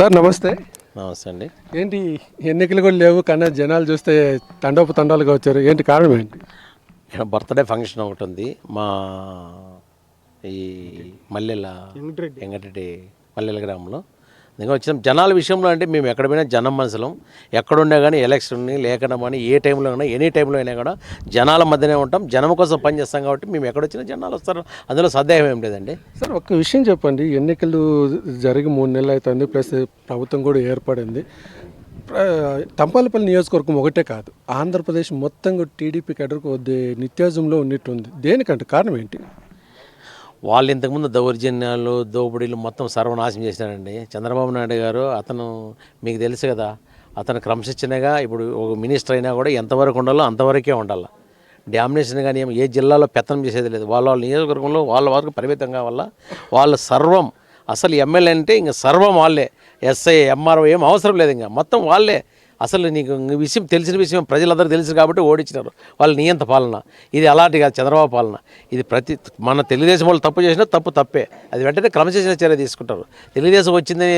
Sir నమస్తే. నమస్తే అండి. ఏంటి ఎన్నికలు కూడా లేవు కానీ జనాలు చూస్తే తండోపు తండాలుగా వచ్చారు. ఏంటి కారణం ఏంటి? ఇక్కడ బర్త్డే ఫంక్షన్ ఒకటి ఉంది. మా ఈ మల్లెల వెంకటరెడ్డి మల్లెల గ్రామంలో. ఇంకా వచ్చిన జనాల విషయంలో అంటే మేము ఎక్కడ పోయినా జనం మనుషులం. ఎక్కడున్నా కానీ ఎలక్షన్ లేకుండా కానీ ఏ టైంలో అయినా ఎనీ టైంలో అయినా కూడా జనాల మధ్యనే ఉంటాం. జనం కోసం పనిచేస్తాం కాబట్టి మేము ఎక్కడొచ్చినా జనాలు వస్తారు. అందులో సందేహం ఏం లేదండి. సార్ ఒక్క విషయం చెప్పండి. ఎన్నికలు జరిగి మూడు నెలలు అవుతుంది. ప్లస్ ప్రభుత్వం కూడా ఏర్పడింది. తంపాలపల్లి నియోజకవర్గం ఒకటే కాదు. ఆంధ్రప్రదేశ్ మొత్తం కూడా టీడీపీ కడరకు నిత్యాజంలో ఉన్నట్టుంది. దేనికంటే కారణం ఏంటి? వాళ్ళు ఇంతకుముందు దౌర్జన్యాలు దోపిడీలు మొత్తం సర్వనాశం చేసినారండి చంద్రబాబు నాయుడు గారు అతను మీకు తెలుసు కదా అతను క్రమశిక్షణగా ఇప్పుడు ఒక మినిస్టర్ అయినా కూడా ఎంతవరకు ఉండాలో అంతవరకే ఉండాలి. డామినేషన్ కానీ ఏ జిల్లాలో పెత్తనం చేసేది లేదు. వాళ్ళ వాళ్ళ నియోజకవర్గంలో వాళ్ళ వరకు పరిమితం కావాల? వాళ్ళ సర్వం అసలు ఎమ్మెల్యే అంటే ఇంకా సర్వం వాళ్ళే. ఎస్ఐ ఎంఆర్ఓ ఏం అవసరం లేదు ఇంకా. మొత్తం వాళ్ళే. అసలు నీకు విషయం తెలిసిన విషయం ప్రజలందరూ తెలుసు కాబట్టి ఓడించినారు వాళ్ళు నియంత పాలన. ఇది అలాంటి కాదు చంద్రబాబు పాలన. ఇది ప్రతి మన తెలుగుదేశం వాళ్ళు తప్పు చేసినా తప్పు తప్పే. అది వెంటనే క్రమశిక్షణ చర్య తీసుకుంటారు. తెలుగుదేశం వచ్చిందని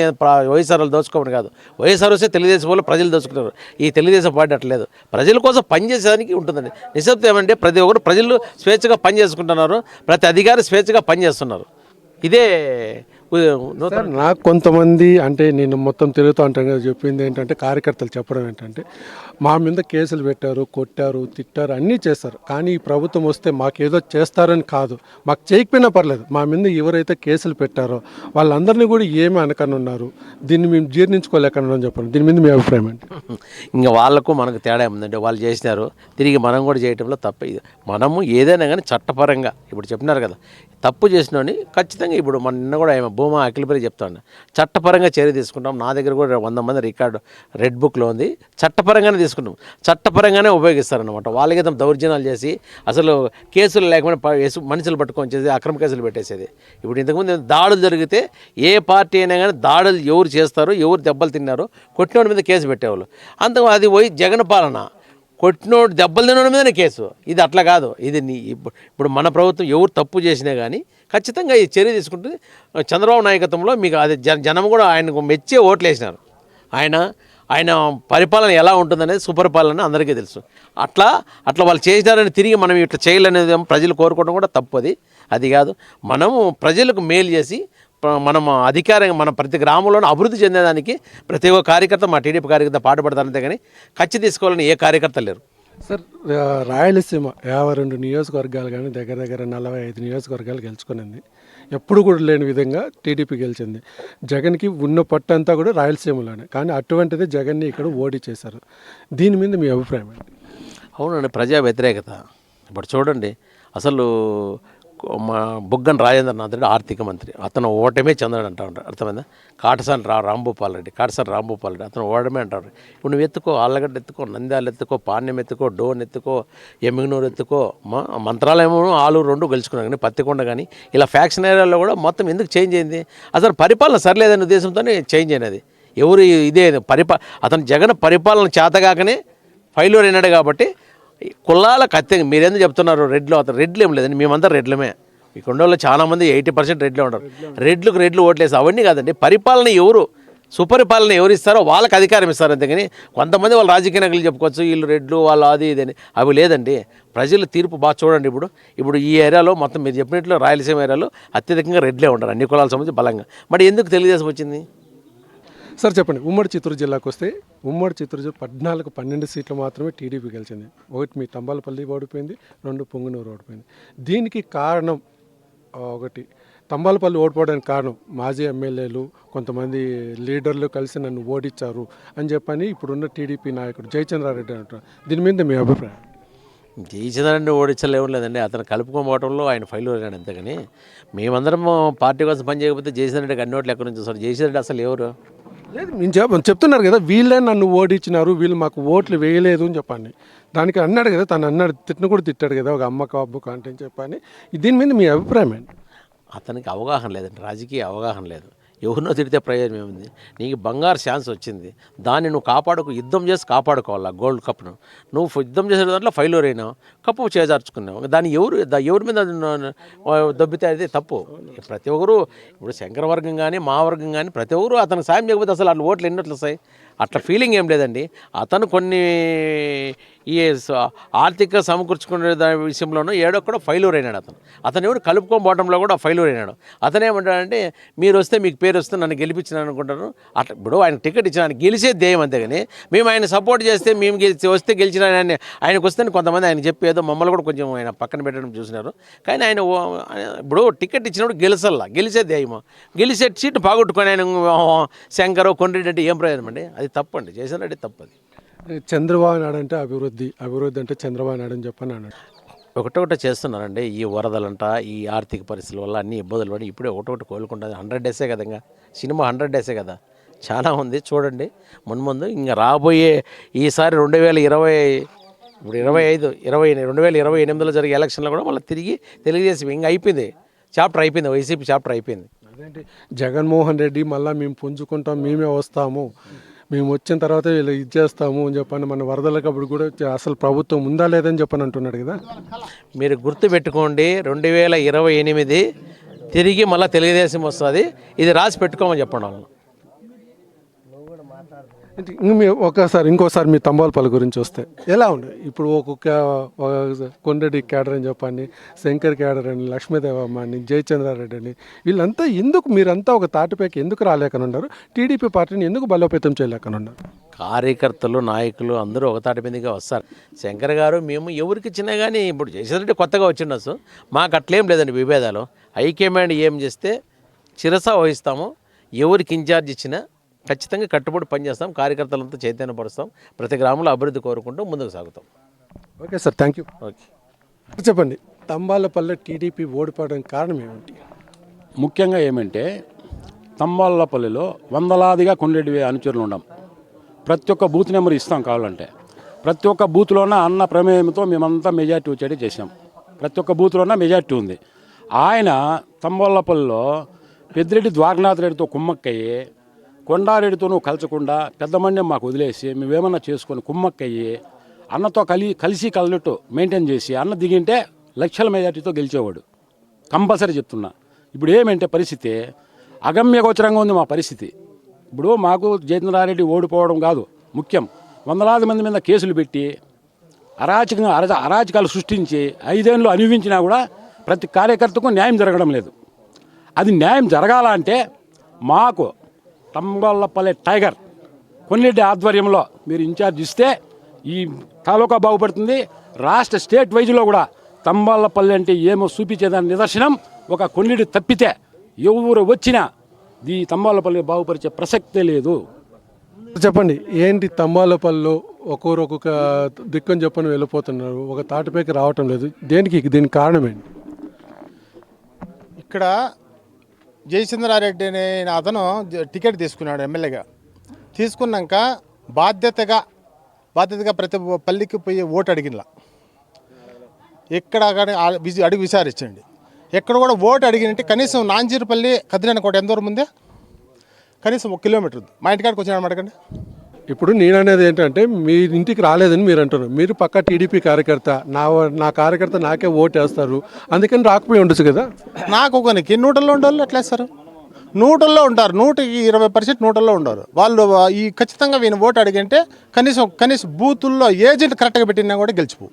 వైఎస్ఆర్ వాళ్ళు దోచుకోమని కాదు. వైఎస్ఆర్ వస్తే తెలుగుదేశం వాళ్ళు ప్రజలు దోచుకుంటారు. ఈ తెలుగుదేశం పార్టీ అట్లేదు. ప్రజల కోసం పనిచేసేదానికి ఉంటుందండి. నిశ్శబ్దం ఏమంటే ప్రతి ఒక్కరు ప్రజలు స్వేచ్ఛగా పని చేసుకుంటున్నారు. ప్రతి అధికారి స్వేచ్ఛగా పనిచేస్తున్నారు ఇదే సార్ నాకు కొంతమంది అంటే నేను మొత్తం తిరుగుతూ ఉంటాను కదా చెప్పింది ఏంటంటే కార్యకర్తలు చెప్పడం ఏంటంటే మా మీద కేసులు పెట్టారు కొట్టారు తిట్టారు అన్నీ చేస్తారు. కానీ ఈ ప్రభుత్వం వస్తే మాకేదో చేస్తారని కాదు. మాకు చేయకపోయినా పర్లేదు. మా మీద ఎవరైతే కేసులు పెట్టారో వాళ్ళందరినీ కూడా ఏమి అనకనున్నారు. దీన్ని మేము జీర్ణించుకోలేకనున్నాం చెప్పండి. దీని మీద మీ అభిప్రాయం ఏంటి? ఇంకా వాళ్ళకు మనకు తేడా ఏముందంటే వాళ్ళు చేసినారు తిరిగి మనం కూడా చేయటంలో తప్ప. ఇది మనము ఏదైనా కానీ చట్టపరంగా ఇప్పుడు చెప్పినారు కదా తప్పు చేసినోని ఖచ్చితంగా ఇప్పుడు మన నిన్న కూడా ఏమో భూమా అఖిలపరి చెప్తాను చట్టపరంగా చర్య తీసుకుంటాం. నా దగ్గర కూడా వంద మంది రికార్డు రెడ్ బుక్లో ఉంది. చట్టపరంగానే తీసుకుంటాం. చట్టపరంగానే ఉపయోగిస్తారనమాట వాళ్ళకి దౌర్జన్యాలు చేసి అసలు కేసులు లేకుండా మనుషులు పట్టుకొని చేసి అక్రమ కేసులు పెట్టేసేది. ఇప్పుడు ఇంతకుముందు దాడులు జరిగితే ఏ పార్టీ అయినా కానీ దాడులు ఎవరు చేస్తారు ఎవరు దెబ్బలు తిన్నారు కొట్టినోడి మీద కేసు పెట్టేవాళ్ళు. అంత అది పోయి జగన్ పాలన. కొట్టినోడు దెబ్బలు తినడం మీదనే కేసు. ఇది అట్లా కాదు. ఇది నీ ఇప్పుడు మన ప్రభుత్వం ఎవరు తప్పు చేసినా కానీ ఖచ్చితంగా ఈ చర్య తీసుకుంటుంది. చంద్రబాబు నాయకత్వంలో మీకు అది జన జనం కూడా ఆయనకు మెచ్చే ఓట్లు వేసినారు. ఆయన ఆయన పరిపాలన ఎలా ఉంటుందనేది సుపరిపాలన అందరికీ తెలుసు. అట్లా అట్లా వాళ్ళు చేసినారని తిరిగి మనం ఇట్లా చేయాలనేది ప్రజలు కోరుకోవడం కూడా తప్పది అది. కాదు. మనము ప్రజలకు మేలు చేసి మనం అధికారంగా మన ప్రతి గ్రామంలోనూ అభివృద్ధి చెందేదానికి ప్రతి ఒక్క కార్యకర్త మా టీడీపీ కార్యకర్త పాటుపడతానంతే కానీ ఖర్చు తీసుకోవాలని ఏ కార్యకర్త లేరు. సార్ రాయలసీమ యాభై రెండు నియోజకవర్గాలు కానీ దగ్గర దగ్గర నలభై ఐదు నియోజకవర్గాలు గెలుచుకునింది. ఎప్పుడు కూడా లేని విధంగా టీడీపీ గెలిచింది. జగన్కి ఉన్న పట్టంతా కూడా రాయలసీమలోనే. కానీ అటువంటిది జగన్ని ఇక్కడ ఓడిచేశారు దీని మీద మీ అభిప్రాయం ఏంటి? అవునండి ప్రజా వ్యతిరేకత. ఇప్పుడు చూడండి అసలు మా బుగ్గన రాజేంద్రనాథ్ రెడ్డి ఆర్థిక మంత్రి. అతను ఓటమే చెందాడు అంటా ఉంటాడు. అర్థమైందా? కాటసాని రా రాంభూపాల్ రెడ్డి కాటసాని రాంభూపాల్ రెడ్డి అతను ఓడమే అంటారు ఇప్పుడు నువ్వు ఎత్తుకో ఆళ్ళగడ్డ ఎత్తుకో నంద్యాల ఎత్తుకో పాణ్యం ఎత్తుకో డోన్ ఎత్తుకో ఎమ్మిగనూరు ఎత్తుకో మా మంత్రాలయం ఆలూరు రెండు గెలుచుకున్నాం కానీ పత్తికొండ కానీ ఇలా ఫ్యాక్షన్ ఏరియాలో కూడా మొత్తం ఎందుకు చేంజ్ అయింది? అసలు పరిపాలన సరిలేదనే ఉద్దేశంతోనే చేంజ్ అయినది. ఎవరు ఇదే పరిపా అతను జగన్ పరిపాలన చేతగాకనే ఫైలూర్ అయినాడు కాబట్టి కులాల ఖచ్చితంగా మీరేందుకు చెప్తున్నారు? రెడ్లు అతను రెడ్లు ఏం లేదండి. మేమంతా రెడ్లమే. ఈ కొండల్లో చాలామంది ఎయిటీ పర్సెంట్ రెడ్లే ఉంటారు. రెడ్లకు రెడ్లు ఓట్లేసి అవన్నీ కాదండి. పరిపాలన ఎవరు? సుపరిపాలన ఎవరు ఇస్తారో వాళ్ళకి అధికారం ఇస్తారు అంతేగాని కొంతమంది వాళ్ళు రాజకీయ నాయకులు చెప్పుకోవచ్చు వీళ్ళు రెడ్లు వాళ్ళు అది ఇది అని అవి లేదండి. ప్రజల తీర్పు బాగా చూడండి ఇప్పుడు. ఇప్పుడు ఈ ఏరియాలో మొత్తం మీరు చెప్పినట్లు రాయలసీమ ఏరియాలో అత్యధికంగా రెడ్లే ఉంటారు. అన్ని కులాల సంబంధించి బలంగా. మరి ఎందుకు తెలుగుదేశం వచ్చింది? సార్ చెప్పండి. ఉమ్మడి చిత్తూరు జిల్లాకు వస్తే ఉమ్మడి చిత్తూరు జిల్లా పద్నాలుగు పన్నెండు సీట్లు మాత్రమే టీడీపీ గెలిచింది. ఒకటి మీ తంబాలపల్లి ఓడిపోయింది రెండు పొంగునూరు ఓడిపోయింది. దీనికి కారణం ఒకటి. తంబాలపల్లి ఓడిపోవడానికి కారణం మాజీ ఎమ్మెల్యేలు కొంతమంది లీడర్లు కలిసి నన్ను ఓడించారు అని చెప్పని ఇప్పుడున్న టీడీపీ నాయకుడు జయచంద్రారెడ్డి అంటారు దీని మీద మీ అభిప్రాయం? జయచంద్రారెడ్డి ఓడించలేము లేదండి. అతను కలుపుకోపోవడంలో ఆయన ఫైల్ అయ్యాడు అంతేగాని. మేమందరం పార్టీ కోసం పని చేయకపోతే జయచంద్ర రెడ్డికి అన్ని ఓట్లు ఎక్కడి నుంచి వస్తారు జయచంద్రరెడ్డి అసలు ఎవరు? లేదు నేను చెప్ చెప్తున్నారు కదా వీళ్ళే నన్ను ఓడించినారు వీళ్ళు మాకు ఓట్లు వేయలేదు అని చెప్పండి. దానికి అన్నాడు కదా తను అన్నాడు తిట్టిన కూడా తిట్టాడు కదా ఒక అమ్మకు అబ్బుకు అంటే అని చెప్పని. దీని మీద మీ అభిప్రాయం ఏంటి? అతనికి అవగాహన లేదండి రాజకీయ అవగాహన లేదు. ఎవరినో తిడితే ప్రయోజనం ఏముంది? నీకు బంగారు ఛాన్స్ వచ్చింది. దాన్ని నువ్వు కాపాడుకు యుద్ధం చేసి కాపాడుకోవాలి? ఆ గోల్డ్ కప్ను నువ్వు యుద్ధం చేసే దాంట్లో ఫైలర్ అయినావు కప్పు చేజార్చుకున్నావు. దాన్ని ఎవరు ఎవరి మీద న- దొబ్బితే అది తప్పు. ప్రతి ఒక్కరు ఇప్పుడు శంకర వర్గం కానీ మా వర్గం కానీ ప్రతి ఒక్కరు అతను సాయం చేయకపోతే అసలు అట్లా ఓట్లు ఎన్నట్లు వస్తాయి? అట్లా ఫీలింగ్ ఏం లేదండి. అతను కొన్ని ఈ ఆర్థిక సమకూర్చుకునే దాని విషయంలోనూ ఏడొక్కడ ఫైలూర్ అయినాడు అతను. అతను ఎవరు కలుపుకొని కూడా ఫైలూర్ అయినాడు అతను ఏమంటాడంటే మీరు వస్తే మీకు పేరు వస్తే నన్ను గెలిపించిన అనుకుంటారు. అట్లా ఇప్పుడు ఆయన టికెట్ ఇచ్చిన ఆయన గెలిచే ధ్యేయం అంతేగాని మేము ఆయన సపోర్ట్ చేస్తే మేము గెలిచి వస్తే గెలిచిన ఆయన ఆయనకు వస్తే కొంతమంది ఆయన చెప్పి ఏదో మమ్మల్ని కూడా కొంచెం ఆయన పక్కన పెట్టడం చూసినారు. కానీ ఆయన ఆయన- ఇప్పుడు టికెట్ ఇచ్చినప్పుడు గెలిచల్లా గెలిచే ధ్యేయము. గెలిచే సీట్ పోగొట్టుకొని ఆయన శంకర్ కొండ్రెడ్డి అంటే ఏం ప్రయోజనం అండి? అది తప్పండి. చేసినట్టు తప్పు అది చంద్రబాబు నాయుడు అంటే అభివృద్ధి అభివృద్ధి అంటే చంద్రబాబు నాయుడు అని చెప్పని అన్నాడు. ఒకటొకటి చేస్తున్నారండి. ఈ వరదలంట ఈ ఆర్థిక పరిస్థితుల వల్ల అన్ని ఇబ్బందులు పడి ఇప్పుడే ఒకటొకటి కోలుకుంటుంది. హండ్రెడ్ డేసే కదా ఇంకా. సినిమా హండ్రెడ్ డేసే కదా. చాలా ఉంది చూడండి. మున్ముందు ఇంకా రాబోయే ఈసారి రెండు వేల ఇరవై ఇప్పుడు ఇరవై ఐదు ఇరవై రెండు వేల ఇరవై ఎనిమిదిలో జరిగే ఎలక్షన్లో కూడా మళ్ళీ తిరిగి తెలుగుదేశం ఇంకా అయిపోయింది. చాప్టర్ అయిపోయింది వైసీపీ చాప్టర్ అయిపోయింది. అదేంటి? జగన్మోహన్ రెడ్డి మళ్ళీ మేము పుంజుకుంటాం మేమే వస్తాము. మేము వచ్చిన తర్వాత వీళ్ళు ఇది చేస్తాము అని చెప్పని మన వరదలకు అప్పుడు కూడా అసలు ప్రభుత్వం ఉందా లేదని చెప్పని అంటున్నాడు కదా. మీరు గుర్తుపెట్టుకోండి రెండు వేల ఇరవై ఎనిమిది తిరిగి మళ్ళీ తెలుగుదేశం వస్తుంది. ఇది రాసి పెట్టుకోమని చెప్పండి వాళ్ళని అంటే ఇంక మీ ఒకసారి ఇంకోసారి మీ తంబాలపల్లి గురించి వస్తే. ఎలా ఉండే? ఇప్పుడు ఒక్కొక్క కొండడి క్యాడర్ అని చెప్పండి శంకర్ క్యాడర్ అని లక్ష్మీదేవమ్మ అని జయచంద్రారెడ్డి అని వీళ్ళంతా ఎందుకు మీరంతా ఒక తాటిపైకి ఎందుకు రాలేకనున్నారు? టీడీపీ పార్టీని ఎందుకు బలోపేతం చేయలేకనున్నారు? కార్యకర్తలు నాయకులు అందరూ ఒక తాటి మీదగా వస్తారు. శంకర్ గారు మేము ఎవరికి ఇచ్చినా కానీ ఇప్పుడు జయచంద్రెడ్డి కొత్తగా వచ్చిండొచ్చు మాకు అట్లేం లేదండి విభేదాలు. హైకమాండ్ ఏం చేస్తే చిరస వహిస్తాము ఎవరికి ఇన్ఛార్జ్ ఇచ్చినా ఖచ్చితంగా కట్టుబడి పనిచేస్తాం కార్యకర్తలంతా చైతన్యపరుస్తాం ప్రతి గ్రామంలో అభివృద్ధి కోరుకుంటూ ముందుకు సాగుతాం. Okay sir thank you okay. చెప్పండి తంబాలపల్లి టీడీపీ ఓడిపోవడానికి కారణం ఏమిటి? ముఖ్యంగా ఏమంటే తంబాలపల్లిలో వందలాదిగా కొండెడ్డి అనుచరులు ఉన్నాం ప్రతి ఒక్క బూత్ నెంబర్ ఇస్తాం కావాలంటే. ప్రతి ఒక్క బూత్లోన అన్న ప్రమేయంతో మేమంతా మెజార్టీ వచ్చేటి చేసాం ప్రతి ఒక్క బూత్లోన మెజార్టీ ఉంది. ఆయన తంబాలపల్లిలో పెద్దిరెడ్డి ద్వారనాథ్ రెడ్డితో కుమ్మక్కయ్యి కొండారెడ్డితోనూ కలచకుండా పెద్దమండ్యం మాకు వదిలేసి మేమేమన్నా చేసుకొని కుమ్మక్కయ్యి అన్నతో కలి కలిసి కలనట్టు మెయింటైన్ చేసి అన్న దిగింటే లక్షల మెజార్టీతో గెలిచేవాడు. కంపల్సరీ చెప్తున్నా. ఇప్పుడు ఏమంటే పరిస్థితి? అగమ్యగోచరంగా ఉంది మా పరిస్థితి. ఇప్పుడు మాకు జయేంద్రారెడ్డి ఓడిపోవడం కాదు ముఖ్యం. వందలాది మంది మీద కేసులు పెట్టి అరాచకంగా అరజ అరాచకాలు సృష్టించి ఐదేళ్ళు అనుభవించినా కూడా ప్రతి కార్యకర్తకు న్యాయం జరగడం లేదు. అది న్యాయం జరగాలంటే మాకు తంబల్లపల్లె టైగర్. కొన్నిరెడ్డి ఆధ్వర్యంలో మీరు ఇన్ఛార్జ్ ఇస్తే ఈ తాలూకా బాగుపడుతుంది. రాష్ట్ర స్టేట్ వైజ్లో కూడా తంబాలపల్లి అంటే ఏమో చూపించేదాని నిదర్శనం. ఒక కొన్నిడి తప్పితే ఎవరు వచ్చినా ఈ తంబాలపల్లి బాగుపరిచే ప్రసక్తే లేదు. చెప్పండి ఏంటి తంబాలపల్లిలో ఒక్కొరు ఒక్కొక్క దిక్కుని చెప్పని వెళ్ళిపోతున్నారు. ఒక తాటిపైకి రావటం లేదు. దేనికి దీనికి కారణం ఏంటి? ఇక్కడ జయచంద్రారెడ్డి అనే అతను టికెట్ తీసుకున్నాడు ఎమ్మెల్యేగా. తీసుకున్నాక బాధ్యతగా బాధ్యతగా ప్రతి పల్లికి పోయి ఓటు అడిగినలా ఎక్కడ కానీ విజి- అడిగి విచారించండి. ఎక్కడ కూడా ఓటు అడిగినంటే కనీసం నాంజీరుపల్లి కదిరిన కోట ఎంత దూరం ఉందే కనీసం ఒక కిలోమీటర్ ఉంది. మా ఇంటికాడికి వచ్చినాడు అడగండి? ఇప్పుడు నేను అనేది ఏంటంటే మీ ఇంటికి రాలేదని మీరు అంటున్నారు. మీరు పక్క టీడీపీ కార్యకర్త నా నా కార్యకర్త నాకే ఓటు వేస్తారు అందుకని రాకపోయి ఉండొచ్చు కదా? నాకు ఒకరికి నూటల్లో ఉండేవాళ్ళు ఎట్లా వేస్తారు? నూటల్లో ఉంటారు. నూటికి ఇరవై పర్సెంట్ నూటల్లో ఉండరు. వాళ్ళు ఈ ఖచ్చితంగా వీని ఓటు అడిగంటే కనీసం కనీసం బూతుల్లో ఏజెంట్ కరెక్ట్గా పెట్టినా కూడా గెలిచిపో